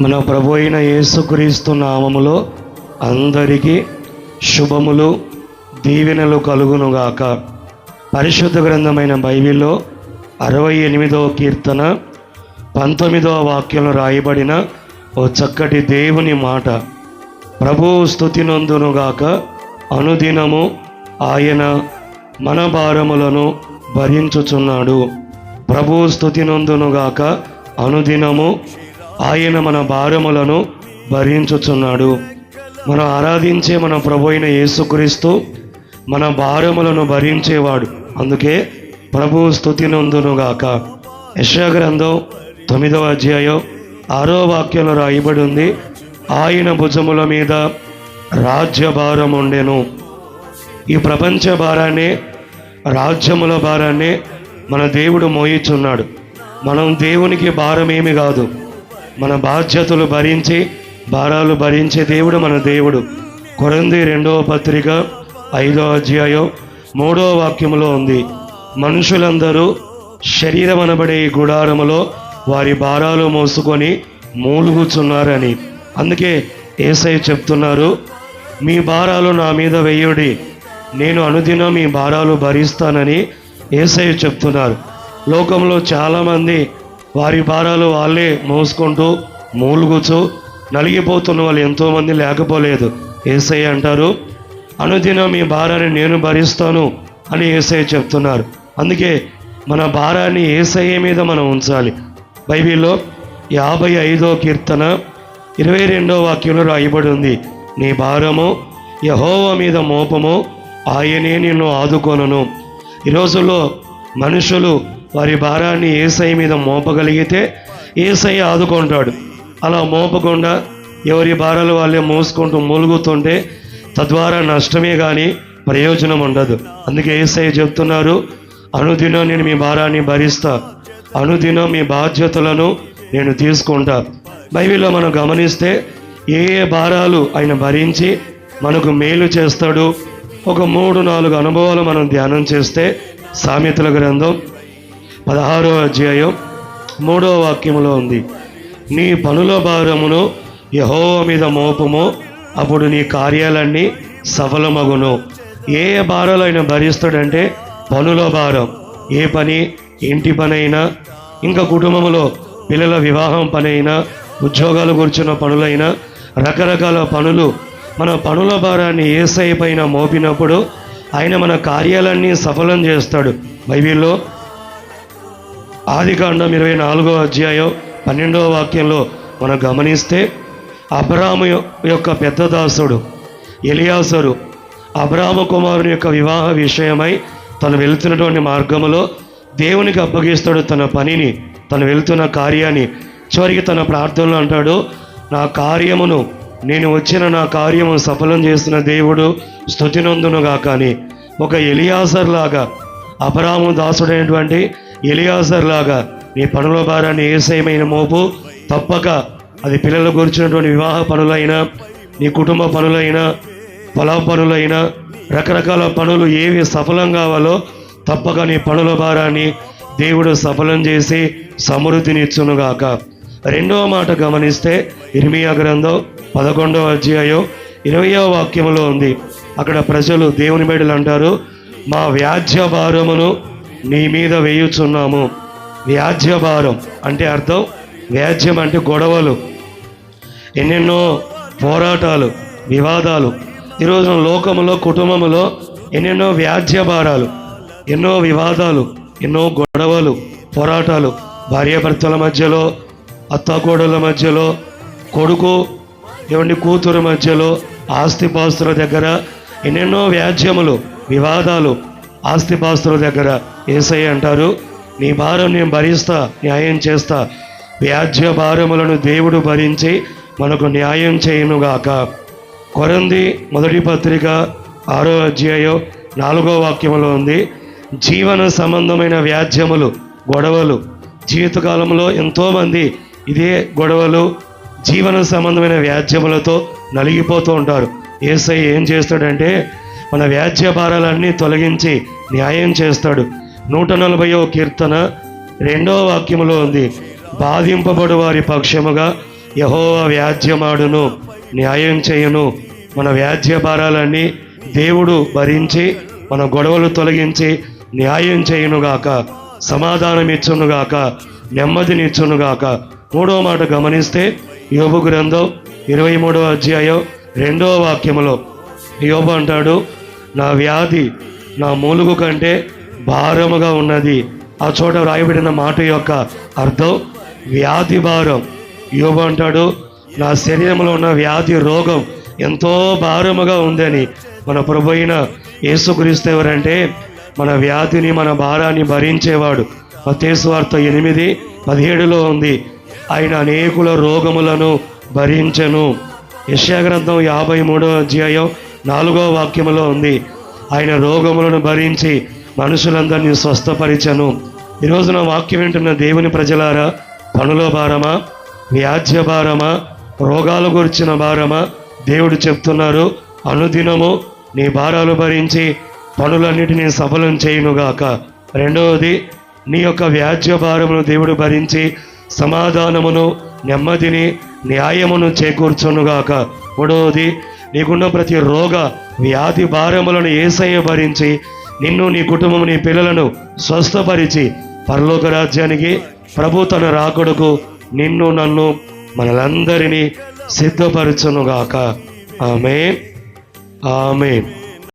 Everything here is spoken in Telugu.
మన ప్రభు అయిన యేసుక్రీస్తు నామములో అందరికీ శుభములు దీవెనలు కలుగునుగాక. పరిశుద్ధ గ్రంథమైన బైబిల్లో అరవై ఎనిమిదవ కీర్తన పంతొమ్మిదవ వాక్యంలో రాయబడిన ఓ చక్కటి దేవుని మాట. ప్రభు స్థుతి నొందునుగాక అనుదినము ఆయన మన భారములను భరించుచున్నాడు. ప్రభు స్థుతి నొందునుగాక అనుదినము ఆయన మన భారములను భరించుచున్నాడు. మనం ఆరాధించే మన ప్రభు అయిన యేసుక్రీస్తు మన భారములను భరించేవాడు. అందుకే ప్రభు స్థుతి నందునుగాక. యశాగ్రంథం తొమ్మిదవ అధ్యాయం ఆరో వాక్యంలో రాయబడి ఉంది ఆయన భుజముల మీద రాజ్య భారం ఉండెను. ఈ ప్రపంచ భారాన్ని రాజ్యముల భారాన్ని మన దేవుడు మోయిచున్నాడు మనం దేవునికి భారం ఏమి కాదు. మన బాధ్యతలు భరించి భారాలు భరించే దేవుడు మన దేవుడు. కొరంది రెండవ పత్రిక ఐదో అధ్యాయం మూడవ వాక్యములో ఉంది. మనుషులందరూ శరీరం అనబడే ఈ గుడారములో వారి భారాలు మోసుకొని మూలుగుచున్నారని. అందుకే ఏసై చెప్తున్నారు మీ భారాలు నా మీద వెయ్యుడి నేను అనుదినం మీ భారాలు భరిస్తానని ఏసై చెప్తున్నారు. లోకంలో చాలామంది వారి భారాలు వాళ్ళే మోసుకుంటూ మూలుగుచూ నలిగిపోతున్న వాళ్ళు ఎంతోమంది లేకపోలేదు. ఏసై అంటారు అనుదినం మీ భారాన్ని నేను భరిస్తాను అని ఏసఐ చెప్తున్నారు. అందుకే మన భారాన్ని ఏసఐ మీద మనం ఉంచాలి. బైబిల్లో యాభై ఐదో కీర్తన ఇరవై రెండో వాక్యంలో రాయబడి ఉంది. నీ భారము యహోవ మీద మోపము ఆయనే నిన్ను ఆదుకొనను. ఈ రోజుల్లో మనుషులు వారి భారాన్ని ఏసై మీద మోపగలిగితే ఏసై ఆదుకుంటాడు. అలా మోపకుండా ఎవరి భారాలు వాళ్ళే మోసుకుంటూ మూలుగుతుంటే తద్వారా నష్టమే కానీ ప్రయోజనం ఉండదు. అందుకే ఏసై చెప్తున్నారు అనుదినం నేను మీ భారాన్ని భరిస్తా. అనుదినం మీ బాధ్యతలను నేను తీసుకుంటా. బైబిల్లో మనం గమనిస్తే ఏ ఏ భారాలు ఆయన భరించి మనకు మేలు చేస్తాడు ఒక మూడు నాలుగు అనుభవాలు మనం ధ్యానం చేస్తే సామెతల గ్రంథం పదహారో అధ్యాయం మూడో వాక్యములో ఉంది. నీ పనుల భారమును యహోవ మీద మోపము అప్పుడు నీ కార్యాలన్నీ సఫలమగును. ఏ ఏ భారాలు ఆయన భరిస్తాడంటే పనుల భారం ఏ పని ఇంటి పని అయినా ఇంకా కుటుంబంలో పిల్లల వివాహం పని అయినా ఉద్యోగాలు కూర్చున్న పనులైనా రకరకాల పనులు మన పనుల భారాన్ని ఏసై పైన మోపినప్పుడు ఆయన మన కార్యాలన్నీ సఫలం చేస్తాడు. బైబిల్లో ఆదికాండం ఇరవై నాలుగో అధ్యాయం పన్నెండవ వాక్యంలో మనం గమనిస్తే అబ్రాము యొక్క పెద్ద దాసుడు ఎలియాసరు అబ్రాము కుమారుని యొక్క వివాహ విషయమై తను వెళ్తున్నటువంటి మార్గములో దేవునికి అప్పగిస్తాడు తన పనిని తను వెళ్తున్న కార్యాన్ని. చివరికి తన ప్రార్థనలో అంటాడు నా కార్యమును నేను వచ్చిన నా కార్యము సఫలం చేసిన దేవుడు స్థుతినందునుగా కానీ ఒక ఎలియాసర్ లాగా అపరాము దాసుడైనటువంటి ఎలియాసర్ లాగా నీ పనుల భారాన్ని ఏసయమైన మోపు తప్పక అది పిల్లల గురించినటువంటి వివాహ పనులైనా నీ కుటుంబ పనులైనా పొలం పనులైనా రకరకాల పనులు ఏవి సఫలం కావాలో తప్పక నీ పనుల భారాన్ని దేవుడు సఫలం చేసి సమృద్ధినిచ్చునుగాక. రెండవ మాట గమనిస్తే ఇర్మియా గ్రంథం పదకొండవ అధ్యాయం ఇరవయో వాక్యములో ఉంది. అక్కడ ప్రజలు దేవుని బిడ్డలు అంటారు మా వ్యాధ్య భారమును నీ మీద వేయుచున్నాము. వ్యాజ్యభారం అంటే అర్థం? వ్యాజ్యం అంటే గొడవలు. ఎన్నెన్నో పోరాటాలు వివాదాలు. ఈరోజు లోకములో కుటుంబములో ఎన్నెన్నో వ్యాజ్యభారాలు ఎన్నో వివాదాలు ఎన్నో గొడవలు పోరాటాలు. భార్యాభర్తల మధ్యలో అత్తాకోడల మధ్యలో కొడుకు ఏమండి కూతురు మధ్యలో ఆస్తిపాస్తుల దగ్గర ఎన్నెన్నో వ్యాజ్యములు వివాదాలు ఆస్తిపాస్తుల దగ్గర ఏసై అంటారు నీ భారం నేను భరిస్తా న్యాయం చేస్తా. వ్యాజ్య భారములను దేవుడు భరించి మనకు న్యాయం చేయనుగాక. కొరంది మొదటి పత్రిక ఆరో అధ్యాయం నాలుగో వాక్యములో ఉంది జీవన సంబంధమైన వ్యాజ్యములు గొడవలు. జీవితకాలంలో ఎంతోమంది ఇదే గొడవలు జీవన సంబంధమైన వ్యాజ్యములతో నలిగిపోతూ ఉంటారు. ఏసై ఏం చేస్తాడంటే మన వ్యాజ్య భారాలన్నీ తొలగించి న్యాయం చేస్తాడు. నూట నలభైవ కీర్తన రెండవ వాక్యములో ఉంది. బాధింపబడు వారి పక్షముగా యహోవ వ్యాజ్యమాడును న్యాయం చేయును. మన వ్యాజ్య భారాలన్నీ దేవుడు భరించి మన గొడవలు తొలగించి న్యాయం చేయునుగాక సమాధానం ఇచ్చునుగాక నెమ్మదినిచ్చునుగాక మూడవ మాట గమనిస్తే యోబు గ్రంథం ఇరవై మూడవ అధ్యాయం రెండవ వాక్యములో యోబు అంటాడు నా వ్యాధి నా మూలుగు కంటే భారముగా ఉన్నది. ఆ చోట వ్రాయబడిన మాట యొక్క అర్థం వ్యాధి భారం. యువ అంటాడు నా శరీరంలో ఉన్న వ్యాధి రోగం ఎంతో భారముగా ఉందని. మన ప్రభు అయిన యేసుక్రీస్తు ఎవరంటే మన వ్యాధిని మన భారాన్ని భరించేవాడు. మతేశ్వార్త ఎనిమిది పదిహేడులో ఉంది ఆయన అనేకుల రోగములను భరించను. యశాగ్రంథం యాభై మూడో అధ్యాయం నాలుగో వాక్యములో ఉంది ఆయన రోగములను భరించి మనుషులందరినీ స్వస్థపరిచను. ఈరోజు నా వాక్యం వింటున్న దేవుని ప్రజలారా పనుల భారమా వ్యాజ్య భారమా రోగాలు గురించిన భారమా దేవుడు చెప్తున్నారు అనుదినము నీ భారాలు భరించి పనులన్నిటినీ సఫలం చేయునుగాక. రెండవది నీ యొక్క వ్యాజ్య భారమును దేవుడు భరించి సమాధానమును నెమ్మదిని న్యాయమును చేకూర్చునుగాక. మూడవది నీకున్న ప్రతి రోగ వ్యాధి భారములను ఏసయ్య భరించి నిన్ను నీ కుటుంబం నీ పిల్లలను స్వస్థపరిచి పరలోక రాజ్యానికి ప్రభు తన రాకడకు నిన్ను నన్ను మనలందరినీ సిద్ధపరచునుగాక. ఆమె ఆమె